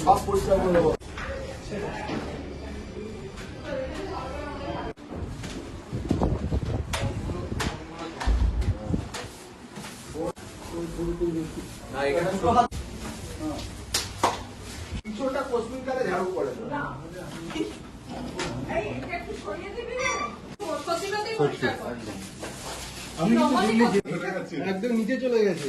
সব পরিষ্কার করে দেবো কিছুটা কোশ্মিন কালে ঝাড়ু করে দেবো। এই, কর। একদম নিচে চলে গেছে